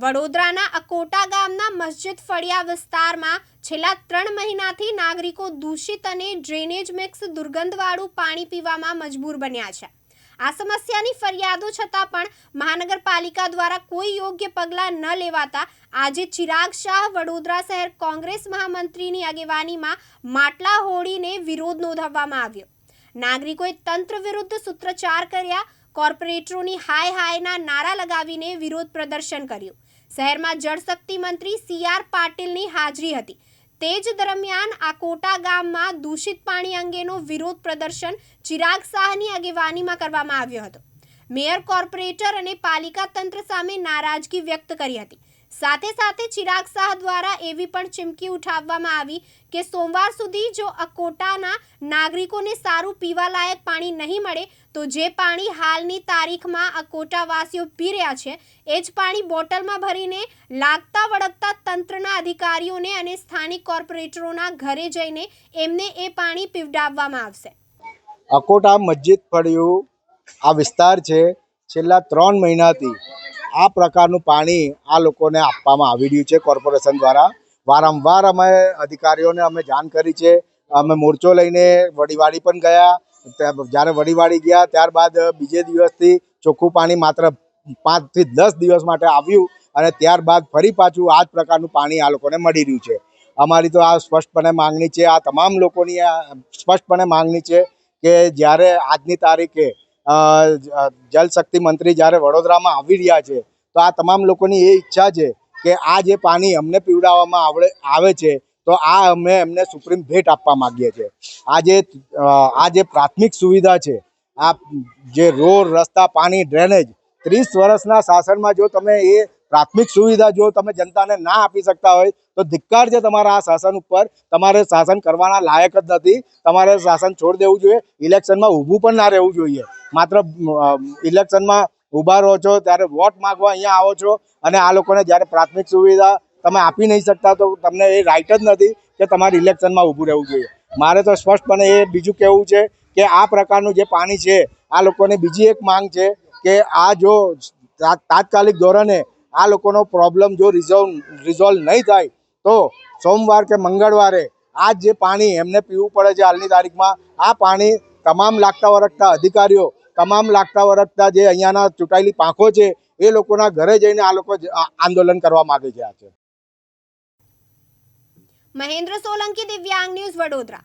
વડોદરાના અકોટા ગામના મસ્જિદ ફળિયા વિસ્તારમાં છેલ્લા ત્રણ મહિનાથી નાગરિકો દૂષિત અને ડ્રેનેજ મિક્સ દુર્ગંધવાળું પાણી પીવામાં મજબૂર બન્યા છે. આ સમસ્યાની ફરિયાદો છતાં પણ મહાનગરપાલિકા દ્વારા કોઈ યોગ્ય પગલાં ન લેવાતા આજે ચિરાગ શાહ વડોદરા શહેર કોંગ્રેસ મહામંત્રીની આગેવાનીમાં માટલા હોડીને વિરોધ નોંધાવવામાં આવ્યો. નાગરિકોએ તંત્ર વિરુદ્ધ સૂત્રચાર કર્યા, કોર્પોરેટરોની હાય હાયના નારા લગાવીને વિરોધ પ્રદર્શન કર્યું. શહેરમાં જળશક્તિ મંત્રી સી આર પાટીલની હાજરી હતી. તે જ દરમિયાન આ કોટા ગામમાં દૂષિત પાણી અંગેનો વિરોધ પ્રદર્શન ચિરાગ શાહની આગેવાનીમાં કરવામાં આવ્યો હતો. મેયર કોર્પોરેટર અને પાલિકા તંત્ર સામે નારાજગી વ્યક્ત કરી હતી. સાથે સાથે ચિરાગ શાહ દ્વારા એવી પણ ચીમકી ઉઠાવવામાં આવી કે સોમવાર સુધી જો અકોટાના નાગરિકોને સારું પીવાલાયક પાણી નહીં મળે, તો જે પાણી હાલની તારીખમાં અકોટાવાસીઓ પી રહ્યા છે, એ જ પાણી બોટલમાં ભરીને લાગતા વળગતા તંત્રના અધિકારીઓને અને સ્થાનિક કોર્પોરેટરોના ઘરે જઈને એમને એ પાણી પીવડાવવામાં આવશે. અકોટા મસ્જિદ પડ્યું આ વિસ્તાર છે. છેલ્લા ત્રણ મહિનાથી આ પ્રકારનું પાણી આ લોકોને આપવામાં આવી રહ્યું છે કોર્પોરેશન દ્વારા. વારંવાર અમે અધિકારીઓને અમે જાણ કરી છે. અમે મોરચો લઈને વડીવાડી પણ ગયા. જ્યારે વડીવાડી ગયા ત્યારબાદ બીજે દિવસથી ચોખ્ખું પાણી માત્ર પાંચથી દસ દિવસ માટે આવ્યું અને ત્યારબાદ ફરી પાછું આ જ પ્રકારનું પાણી આ લોકોને મળી રહ્યું છે. અમારી તો આ સ્પષ્ટપણે માંગણી છે, આ તમામ લોકોની આ સ્પષ્ટપણે માંગણી છે કે જ્યારે આજની તારીખે જલશક્તિ મંત્રી જ્યારે વડોદરામાં આવી રહ્યા છે, તો આ તમામ લોકોની એ ઈચ્છા છે કે આ જે પાણી અમને પીવડાવવામાં આવડે, આવે છે, તો આ અમે એમને સુપ્રીમ ભેટ આપવા માગીએ છીએ. આ જે આ જે પ્રાથમિક સુવિધા છે, આ જે રોડ, રસ્તા, પાણી, ડ્રેનેજ, ત્રીસ વર્ષના શાસનમાં જો તમે એ પ્રાથમિક સુવિધા જો તમે જનતાને ના આપી શકતા હોય, તો ધિક્કાર છે તમારા આ શાસન ઉપર. તમારે શાસન કરવાના લાયક જ નથી. તમારે શાસન છોડી દેવું જોઈએ. ઇલેક્શનમાં ઊભું પણ ના રહેવું જોઈએ. માત્ર ઇલેક્શનમાં ઊભા રહો છો, ત્યારે વોટ માંગવા અહીંયા આવો છો અને આ લોકોને જ્યારે પ્રાથમિક સુવિધા તમે આપી નહીં શકતા, તો તમને એ રાઇટ જ નથી કે તમારે ઇલેક્શનમાં ઊભું રહેવું જોઈએ. મારે તો સ્પષ્ટપણે એ બીજું કહેવું છે કે આ પ્રકારનું જે પાણી છે, આ લોકોની બીજી એક માંગ છે કે આ જો તાત્કાલિક ધોરણે આ લોકોનો પ્રોબ્લેમ જો રિઝોલ્વ રિઝોલ્વ નહીં થાય, તો સોમવાર કે મંગળવારે આ જે પાણી એમને પીવું પડે છે, હાલની તારીખમાં, આ પાણી તમામ લાગતા વરગતા અધિકારીઓ, તમામ લાગતા વરગતા જે અહીંયાના ચૂંટાયેલી પાંખો છે, એ લોકોના ઘરે જઈને આ લોકો આંદોલન કરવા માંગે છે આજે. મહેન્દ્ર સોલંકી દિવ્યાંગ ન્યૂઝ વડોદરા.